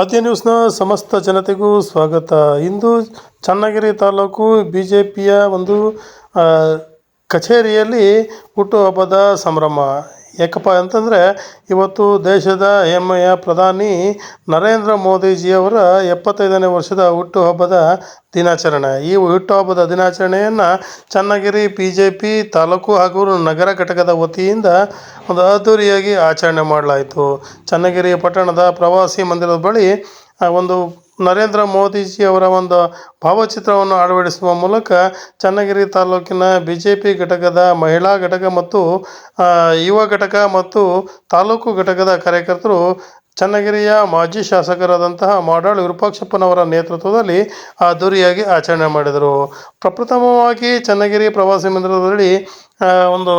ಆದ್ಯ ನ್ಯೂಸ್ನ ಸಮಸ್ತ ಜನತೆಗೂ ಸ್ವಾಗತ. ಇಂದು ಚನ್ನಗಿರಿ ತಾಲೂಕು ಬಿ ಜೆ ಪಿಯ ಒಂದು ಕಚೇರಿಯಲ್ಲಿ ಹುಟ್ಟುಹಬ್ಬದ ಸಂಭ್ರಮ. ಯಾಕಪ್ಪ ಅಂತಂದರೆ ಇವತ್ತು ದೇಶದ ಹೆಮ್ಮೆಯ ಪ್ರಧಾನಿ ನರೇಂದ್ರ ಮೋದಿಜಿಯವರ ಎಪ್ಪತ್ತೈದನೇ ವರ್ಷದ ಹುಟ್ಟುಹಬ್ಬದ ದಿನಾಚರಣೆ. ಈ ಹುಟ್ಟುಹಬ್ಬದ ದಿನಾಚರಣೆಯನ್ನು Channagiri P J P taluk ಹಾಗೂ ನಗರ ಘಟಕದ ವತಿಯಿಂದ ಒಂದು ಅದ್ದೂರಿಯಾಗಿ ಆಚರಣೆ ಮಾಡಲಾಯಿತು. ಚನ್ನಗಿರಿ ಪಟ್ಟಣದ ಪ್ರವಾಸಿ ಮಂದಿರದ ಬಳಿ ಒಂದು ನರೇಂದ್ರ ಮೋದಿಜಿಯವರ ಒಂದು ಭಾವಚಿತ್ರವನ್ನು ಅಳವಡಿಸುವ ಮೂಲಕ ಚನ್ನಗಿರಿ ತಾಲೂಕಿನ ಬಿ ಜೆ ಪಿ ಘಟಕದ ಮಹಿಳಾ ಘಟಕ ಮತ್ತು ಯುವ ಘಟಕ ಮತ್ತು ತಾಲೂಕು ಘಟಕದ ಕಾರ್ಯಕರ್ತರು ಚನ್ನಗಿರಿಯ ಮಾಜಿ ಶಾಸಕರಾದಂತಹ ಮಾಡಾಳ್ ವಿರೂಪಾಕ್ಷಪ್ಪನವರ ನೇತೃತ್ವದಲ್ಲಿ ಅದ್ದೂರಿಯಾಗಿ ಆಚರಣೆ ಮಾಡಿದರು. ಪ್ರಪ್ರಥಮವಾಗಿ ಚನ್ನಗಿರಿ ಪ್ರವಾಸಿ ಮಂದಿರದಲ್ಲಿ ಒಂದು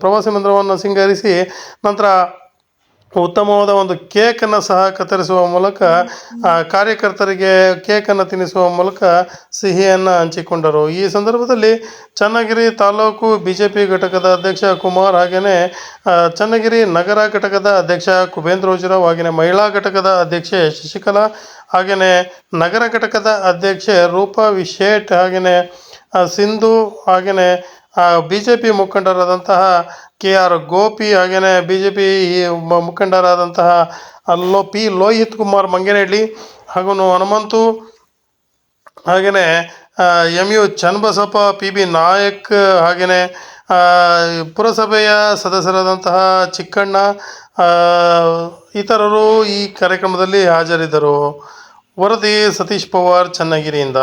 ಪ್ರವಾಸಿ ಮಂದಿರವನ್ನು ಸಿಂಗರಿಸಿ ನಂತರ ಉತ್ತಮವಾದ ಒಂದು ಕೇಕನ್ನು ಸಹ ಕತ್ತರಿಸುವ ಮೂಲಕ ಕಾರ್ಯಕರ್ತರಿಗೆ ಕೇಕನ್ನು ತಿನ್ನಿಸುವ ಮೂಲಕ ಸಿಹಿಯನ್ನು ಹಂಚಿಕೊಂಡರು. ಈ ಸಂದರ್ಭದಲ್ಲಿ Channagiri taluk B J P ಘಟಕದ ಅಧ್ಯಕ್ಷ ಕುಮಾರ್ ಹಾಗೆಯೇ ಚನ್ನಗಿರಿ ನಗರ ಘಟಕದ ಅಧ್ಯಕ್ಷ ಕುಬೇಂದ್ರ ಓಜಿರಾವ್ ಹಾಗೆಯೇ ಮಹಿಳಾ ಘಟಕದ ಅಧ್ಯಕ್ಷೆ ಶಶಿಕಲಾ ಹಾಗೆಯೇ ನಗರ ಘಟಕದ ಅಧ್ಯಕ್ಷೆ ರೂಪಾ ವಿಶೇಟ್ ಹಾಗೆಯೇ ಸಿಂಧು ಹಾಗೆಯೇ ಬಿ ಜೆ ಪಿ ಮುಖಂಡರಾದಂತಹ ಕೆ ಆರ್ ಗೋಪಿ ಹಾಗೆಯೇ ಬಿ ಜೆ ಪಿ ಮುಖಂಡರಾದಂತಹ ಲೋ ಪಿ ಲೋಹಿತ್ ಕುಮಾರ್ ಮಂಗೇನಹಳ್ಳಿ ಹಾಗೂ ಹನುಮಂತು ಹಾಗೆಯೇ M U Channabasappa, P B Nayak ಹಾಗೆಯೇ ಪುರಸಭೆಯ ಸದಸ್ಯರಾದಂತಹ ಚಿಕ್ಕಣ್ಣ ಇತರರು ಈ ಕಾರ್ಯಕ್ರಮದಲ್ಲಿ ಹಾಜರಿದ್ದರು. ವರದಿ ಸತೀಶ್ ಪವಾರ್, ಚನ್ನಗಿರಿಯಿಂದ.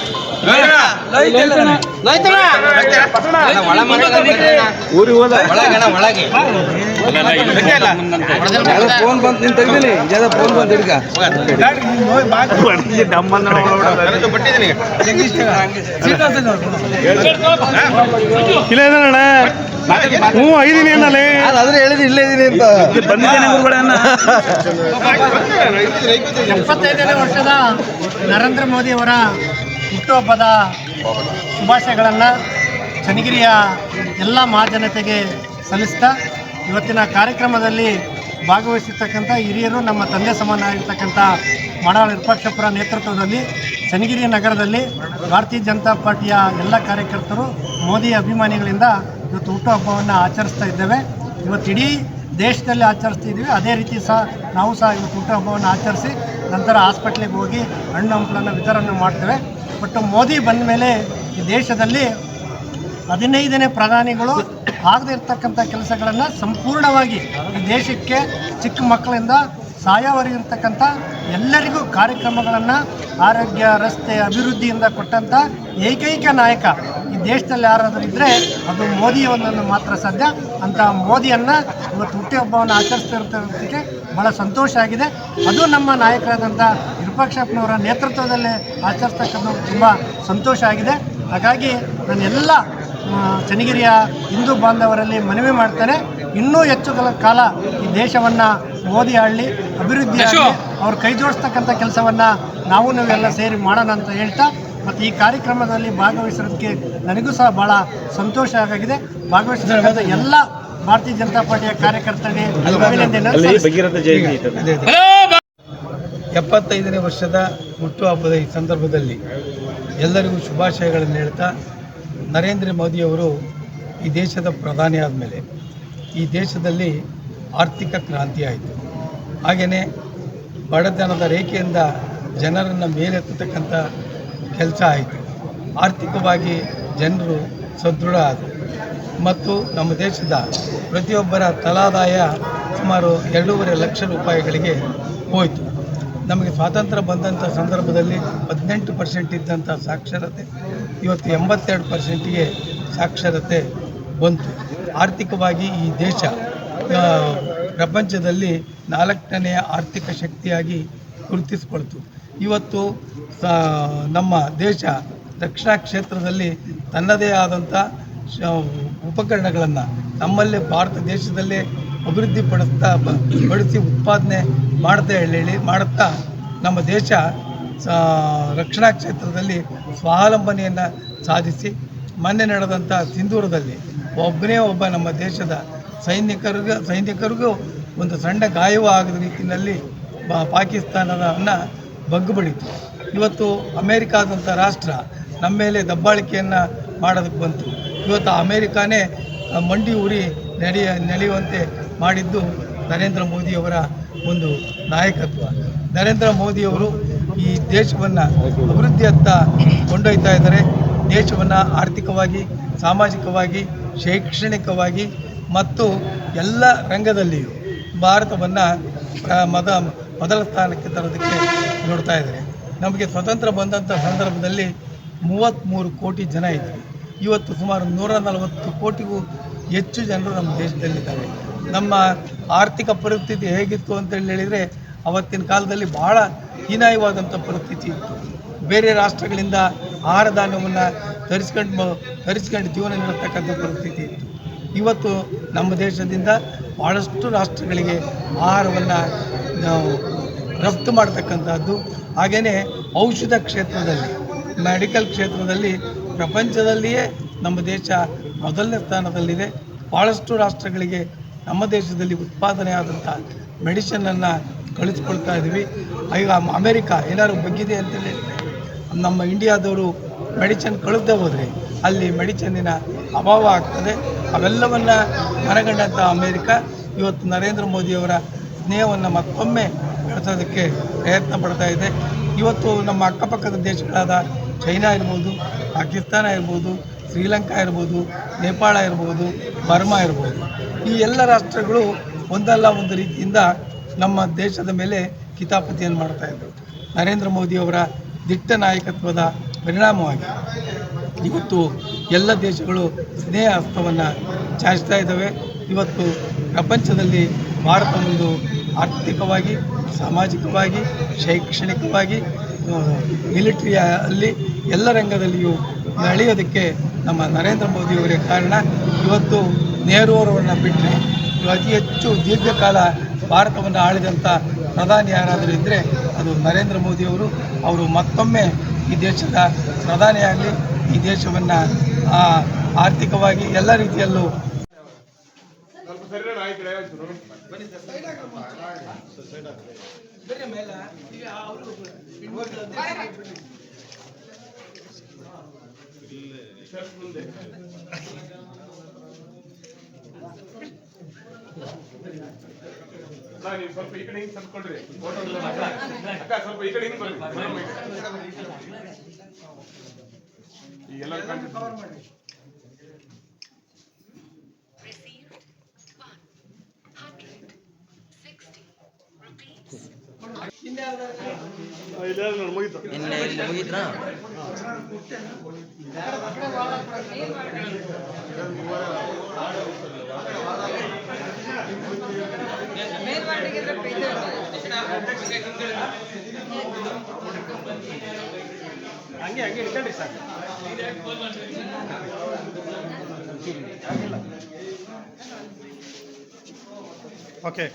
ಫೋನ್ ಬಂತು ನೀನು ತೆಗ್ದೀನಿ ಜದ ಫೋನ್ ಬಂತು ಹಿಡ್ಕ ಇಲ್ಲ ಇದಾನಣ್ಣ ಹ್ಞೂ ಐದಿನಿ ಅನ್ನಲೇ ಅದ್ರ ಹೇಳಿದ್ ಇಲ್ಲೇ ಇದೀನಿ ಅಂತ ಬಂದಿದ್ದೇನೆ ಗುರುಗಳನ್ನ ಎಪ್ಪತ್ತೈದನೇ ವರ್ಷದ ನರೇಂದ್ರ ಮೋದಿ ಅವರ ಹುಟ್ಟುಹಬ್ಬದ ಶುಭಾಶಯಗಳನ್ನು ಚನ್ನಗಿರಿಯ ಎಲ್ಲ ಮಹಾಜನತೆಗೆ ಸಲ್ಲಿಸ್ತಾ ಇವತ್ತಿನ ಕಾರ್ಯಕ್ರಮದಲ್ಲಿ ಭಾಗವಹಿಸಿರ್ತಕ್ಕಂಥ ಹಿರಿಯರು, ನಮ್ಮ ತಂದೆ ಸಮಾನ ಆಗಿರ್ತಕ್ಕಂಥ ಮಾಡಾಳ ವಿರೂಪಾಕ್ಷಪುರ ನೇತೃತ್ವದಲ್ಲಿ ಚನ್ನಗಿರಿ ನಗರದಲ್ಲಿ ಭಾರತೀಯ ಜನತಾ ಪಾರ್ಟಿಯ ಎಲ್ಲ ಕಾರ್ಯಕರ್ತರು, ಮೋದಿ ಅಭಿಮಾನಿಗಳಿಂದ ಇವತ್ತು ಹುಟ್ಟುಹಬ್ಬವನ್ನು ಆಚರಿಸ್ತಾ ಇದ್ದೇವೆ. ಇವತ್ತು ಇಡೀ ದೇಶದಲ್ಲಿ ಆಚರಿಸ್ತಿದ್ದೀವಿ ಅದೇ ರೀತಿ ಸಹ ನಾವು ಸಹ ಇವತ್ತು ಹುಟ್ಟುಹಬ್ಬವನ್ನು ಆಚರಿಸಿ ನಂತರ ಹಾಸ್ಪಿಟ್ಲಿಗೆ ಹೋಗಿ ಹಣ್ಣು ಹಂಪಲನ್ನು ವಿತರಣೆ ಮಾಡ್ತೇವೆ. ಬಟ್ ಮೋದಿ ಬಂದ ಮೇಲೆ ಈ ದೇಶದಲ್ಲಿ ಹದಿನೈದನೇ ಪ್ರಧಾನಿಗಳು ಆಗದೇ ಇರ್ತಕ್ಕಂಥ ಕೆಲಸಗಳನ್ನು ಸಂಪೂರ್ಣವಾಗಿ ಈ ದೇಶಕ್ಕೆ ಚಿಕ್ಕ ಮಕ್ಕಳಿಂದ ಸಾಯವರೆಗೆ ಇರ್ತಕ್ಕಂಥ ಎಲ್ಲರಿಗೂ ಕಾರ್ಯಕ್ರಮಗಳನ್ನು ಆರೋಗ್ಯ, ರಸ್ತೆ, ಅಭಿವೃದ್ಧಿಯಿಂದ ಕೊಟ್ಟಂಥ ಏಕೈಕ ನಾಯಕ ಈ ದೇಶದಲ್ಲಿ ಯಾರಾದರೂ ಇದ್ದರೆ ಅದು ಮೋದಿಯವನನ್ನು ಮಾತ್ರ ಸಾಧ್ಯ. ಅಂತ ಮೋದಿಯನ್ನು ಇವತ್ತು ಹುಟ್ಟುಹಬ್ಬವನ್ನು ಆಚರಿಸ್ತಿರೋದಕ್ಕೆ ಭಾಳ ಸಂತೋಷ ಆಗಿದೆ. ಅದು ನಮ್ಮ ನಾಯಕರಾದಂಥ ವಿರೂಪಾಕ್ಷಪ್ಪನವರ ನೇತೃತ್ವದಲ್ಲಿ ಆಚರಿಸ್ತಕ್ಕಂಥದ್ದು ತುಂಬ ಸಂತೋಷ ಆಗಿದೆ. ಹಾಗಾಗಿ ನಾನು ಎಲ್ಲ ಚನ್ನಗಿರಿಯ ಹಿಂದೂ ಬಾಂಧವರಲ್ಲಿ ಮನವಿ ಮಾಡ್ತೇನೆ. ಇನ್ನೂ ಹೆಚ್ಚು ಕಾಲ ಈ ದೇಶವನ್ನು ಮೋದಿ ಆಗಲಿ ಅಭಿವೃದ್ಧಿ ಅವ್ರು ಕೈ ಜೋಡಿಸ್ತಕ್ಕಂಥ ಕೆಲಸವನ್ನು ನಾವು ನಾವೆಲ್ಲ ಸೇರಿ ಮಾಡೋಣ ಅಂತ ಹೇಳ್ತಾ ಮತ್ತು ಈ ಕಾರ್ಯಕ್ರಮದಲ್ಲಿ ಭಾಗವಹಿಸೋದಕ್ಕೆ ನನಗೂ ಸಹ ಭಾಳ ಸಂತೋಷ ಆಗಿದೆ ಭಾಗವಹಿಸಿದ ಎಲ್ಲ ಭಾರತೀಯ ಜನತಾ ಪಾರ್ಟಿಯ ಕಾರ್ಯಕರ್ತರಿಗೆ ಅಭಿನಂದನೆ. ಎಪ್ಪತ್ತೈದನೇ ವರ್ಷದ ಹುಟ್ಟುಹಬ್ಬದ ಈ ಸಂದರ್ಭದಲ್ಲಿ ಎಲ್ಲರಿಗೂ ಶುಭಾಶಯಗಳನ್ನು ಹೇಳ್ತಾ ನರೇಂದ್ರ ಮೋದಿಯವರು ಈ ದೇಶದ ಪ್ರಧಾನಿ ಆದಮೇಲೆ ಈ ದೇಶದಲ್ಲಿ ಆರ್ಥಿಕ ಕ್ರಾಂತಿ ಆಯಿತು. ಹಾಗೆಯೇ ಬಡತನದ ರೇಖೆಯಿಂದ ಜನರನ್ನು ಮೇಲೆತ್ತತಕ್ಕಂಥ ಕೆಲಸ ಆಯಿತು. ಆರ್ಥಿಕವಾಗಿ ಜನರು ಸದೃಢ ಆದರು. ಮತ್ತು ನಮ್ಮ ದೇಶದ ಪ್ರತಿಯೊಬ್ಬರ ತಲಾದಾಯ ಸುಮಾರು ಎರಡೂವರೆ ಲಕ್ಷ ರೂಪಾಯಿಗಳಿಗೆ ಹೋಯಿತು. ನಮಗೆ ಸ್ವಾತಂತ್ರ್ಯ ಬಂದಂಥ ಸಂದರ್ಭದಲ್ಲಿ ಹದಿನೆಂಟು ಪರ್ಸೆಂಟ್ ಇದ್ದಂಥ ಸಾಕ್ಷರತೆ, ಇವತ್ತು ಎಂಬತ್ತೆರಡು ಪರ್ಸೆಂಟಿಗೆ ಸಾಕ್ಷರತೆ ಬಂತು. ಆರ್ಥಿಕವಾಗಿ ಈ ದೇಶ ಪ್ರಪಂಚದಲ್ಲಿ ನಾಲ್ಕನೆಯ ಆರ್ಥಿಕ ಶಕ್ತಿಯಾಗಿ ಗುರುತಿಸ್ಕೊಳ್ತು. ಇವತ್ತು ನಮ್ಮ ದೇಶ ರಕ್ಷಣಾ ಕ್ಷೇತ್ರದಲ್ಲಿ ತನ್ನದೇ ಆದಂಥ ಉಪಕರಣಗಳನ್ನು ನಮ್ಮಲ್ಲೇ ಭಾರತ ದೇಶದಲ್ಲೇ ಅಭಿವೃದ್ಧಿ ಪಡಿಸ್ತಾ ಪಡಿಸಿ ಉತ್ಪಾದನೆ ಮಾಡ್ತಾ ಹೇಳಿ ಮಾಡುತ್ತಾ ನಮ್ಮ ದೇಶ ರಕ್ಷಣಾ ಕ್ಷೇತ್ರದಲ್ಲಿ ಸ್ವಾವಲಂಬನೆಯನ್ನು ಸಾಧಿಸಿ, ಮೊನ್ನೆ ನಡೆದಂಥ ಸಿಂಧೂರದಲ್ಲಿ ಒಬ್ಬನೇ ಒಬ್ಬ ನಮ್ಮ ದೇಶದ ಸೈನಿಕರಿಗೂ ಸೈನಿಕರಿಗೂ ಒಂದು ಸಣ್ಣ ಗಾಯವೂ ಆಗದ ರೀತಿಯಲ್ಲಿ ಬ- ಪಾಕಿಸ್ತಾನದನ್ನು ಬಗ್ಗು ಬಡಿತು ಇವತ್ತು ಅಮೇರಿಕಾದಂಥ ರಾಷ್ಟ್ರ ನಮ್ಮ ಮೇಲೆ ದಬ್ಬಾಳಿಕೆಯನ್ನು ಮಾಡೋದಕ್ಕೆ ಬಂತು. ಇವತ್ತು ಅಮೇರಿಕಾನೇ ಮಂಡಿ ಉರಿ ನಡೆಯ ನಡೆಯುವಂತೆ ಮಾಡಿದ್ದು ನರೇಂದ್ರ ಮೋದಿಯವರ ಒಂದು ನಾಯಕತ್ವ. ನರೇಂದ್ರ ಮೋದಿಯವರು ಈ ದೇಶವನ್ನು ಅಭಿವೃದ್ಧಿಯತ್ತ ಕೊಂಡೊಯ್ತಾ ಇದ್ದಾರೆ. ದೇಶವನ್ನು ಆರ್ಥಿಕವಾಗಿ, ಸಾಮಾಜಿಕವಾಗಿ, ಶೈಕ್ಷಣಿಕವಾಗಿ ಮತ್ತು ಎಲ್ಲ ರಂಗದಲ್ಲಿಯೂ ಭಾರತವನ್ನು ಮದ ಮೊದಲ ಸ್ಥಾನಕ್ಕೆ ತರೋದಕ್ಕೆ ನೋಡ್ತಾ ಇದ್ದಾರೆ. ನಮಗೆ ಸ್ವತಂತ್ರ ಬಂದಂಥ ಸಂದರ್ಭದಲ್ಲಿ ಮೂವತ್ತ್ಮೂರು ಕೋಟಿ ಜನ ಇದ್ದರು. ಇವತ್ತು ಸುಮಾರು ನೂರ ನಲವತ್ತು ಕೋಟಿಗೂ ಹೆಚ್ಚು ಜನರು ನಮ್ಮ ದೇಶದಲ್ಲಿದ್ದಾರೆ. ನಮ್ಮ ಆರ್ಥಿಕ ಪರಿಸ್ಥಿತಿ ಹೇಗಿತ್ತು ಅಂತೇಳಿ ಹೇಳಿದರೆ ಅವತ್ತಿನ ಕಾಲದಲ್ಲಿ ಬಹಳ ಹೀನಾಯವಾದಂಥ ಪರಿಸ್ಥಿತಿ ಇತ್ತು. ಬೇರೆ ರಾಷ್ಟ್ರಗಳಿಂದ ಆಹಾರ ಧಾನ್ಯವನ್ನು ತರಿಸ್ಕೊಂಡು ತರಿಸ್ಕೊಂಡು ಜೀವನ ನಡೆಸ್ತಕ್ಕಂಥ ಪರಿಸ್ಥಿತಿ ಇತ್ತು. ಇವತ್ತು ನಮ್ಮ ದೇಶದಿಂದ ಭಾಳಷ್ಟು ರಾಷ್ಟ್ರಗಳಿಗೆ ಆಹಾರವನ್ನು ನಾವು ರಫ್ತು ಮಾಡ್ತಕ್ಕಂಥದ್ದು ಹಾಗೆಯೇ ಔಷಧ ಕ್ಷೇತ್ರದಲ್ಲಿ, ಮೆಡಿಕಲ್ ಕ್ಷೇತ್ರದಲ್ಲಿ ಪ್ರಪಂಚದಲ್ಲಿಯೇ ನಮ್ಮ ದೇಶ ಮೊದಲನೇ ಸ್ಥಾನದಲ್ಲಿದೆ. ಭಾಳಷ್ಟು ರಾಷ್ಟ್ರಗಳಿಗೆ ನಮ್ಮ ದೇಶದಲ್ಲಿ ಉತ್ಪಾದನೆ ಆದಂಥ ಮೆಡಿಷನನ್ನು ಕಳಿಸ್ಕೊಳ್ತಾ ಇದ್ದೀವಿ ಈಗ ಅಮೇರಿಕಾ ಏನಾದ್ರು ಬಗ್ಗಿದೆ ಅಂತೇಳಿ ನಮ್ಮ ಇಂಡಿಯಾದವರು ಮೆಡಿಸಿನ್ ಕಳಿಸ್ದೆ ಹೋದರೆ ಅಲ್ಲಿ ಮೆಡಿಸಿನ್ನಿನ ಅಭಾವ ಆಗ್ತದೆ. ಅವೆಲ್ಲವನ್ನು ಮನಗಂಡಂಥ ಅಮೇರಿಕ ಇವತ್ತು ನರೇಂದ್ರ ಮೋದಿಯವರ ಸ್ನೇಹವನ್ನು ಮತ್ತೊಮ್ಮೆ ಬೆಳೆಸೋದಕ್ಕೆ ಪ್ರಯತ್ನ ಪಡ್ತಾ ಇದೆ. ಇವತ್ತು ನಮ್ಮ ಅಕ್ಕಪಕ್ಕದ ದೇಶಗಳಾದ ಚೈನಾ ಇರ್ಬೋದು, ಪಾಕಿಸ್ತಾನ ಇರ್ಬೋದು, ಶ್ರೀಲಂಕಾ ಇರ್ಬೋದು, ನೇಪಾಳ ಇರ್ಬೋದು, ಬರ್ಮಾ ಇರ್ಬೋದು. ಈ ಎಲ್ಲ ರಾಷ್ಟ್ರಗಳು ಒಂದಲ್ಲ ಒಂದು ರೀತಿಯಿಂದ ನಮ್ಮ ದೇಶದ ಮೇಲೆ ಕಿತಾಪತಿಯನ್ನು ಮಾಡ್ತಾ ಇದ್ದರು ನರೇಂದ್ರ ಮೋದಿಯವರ ದಿಟ್ಟ ನಾಯಕತ್ವದ ಪರಿಣಾಮವಾಗಿ ಇವತ್ತು ಎಲ್ಲ ದೇಶಗಳು ಸ್ನೇಹ ಹಸ್ತವನ್ನು ಚಾಚ್ತಾ ಇದ್ದಾವೆ. ಇವತ್ತು ಪ್ರಪಂಚದಲ್ಲಿ ಭಾರತ ಒಂದು ಆರ್ಥಿಕವಾಗಿ, ಸಾಮಾಜಿಕವಾಗಿ, ಶೈಕ್ಷಣಿಕವಾಗಿ ಮಿಲಿಟರಿಯ ಅಲ್ಲಿ ಎಲ್ಲ ರಂಗದಲ್ಲಿಯೂ ನಳಿಯೋದಕ್ಕೆ ನಮ್ಮ ನರೇಂದ್ರ ಮೋದಿಯವರೇ ಕಾರಣ. ಇವತ್ತು ನೆಹರು ಅವರನ್ನು ಬಿಟ್ಟರೆ ಅತಿ ಹೆಚ್ಚು ದೀರ್ಘಕಾಲ ಭಾರತವನ್ನು ಆಳಿದಂಥ ಪ್ರಧಾನಿ ಯಾರಾದರೂ ಇದ್ದರೆ ಅದು ನರೇಂದ್ರ ಮೋದಿಯವರು. ಅವರು ಮತ್ತೊಮ್ಮೆ ಈ ದೇಶದ ಪ್ರಧಾನಿಯಾಗಲಿ ಈ ದೇಶವನ್ನು ಆರ್ಥಿಕವಾಗಿ ಎಲ್ಲ ರೀತಿಯಲ್ಲೂ ನೀವು ಸ್ವಲ್ಪ ಈ ಕಡೆ ಹಿಂಗ್ ಅಕ್ಕ ಸ್ವಲ್ಪ ಈ ಕಡೆ ಹಿಂಗ್ ಬರ್ರಿ. ಈ ಕಡೆ. ಈಗ ಎಲ್ಲರೂ ಕಾಣ್ತಿದ್ದಾರೆ. ಹಂಗೆ ಹಂಗೆ ಇಟ್ಕೊಂಡ್ರಿ ಸರ್ ಓಕೆ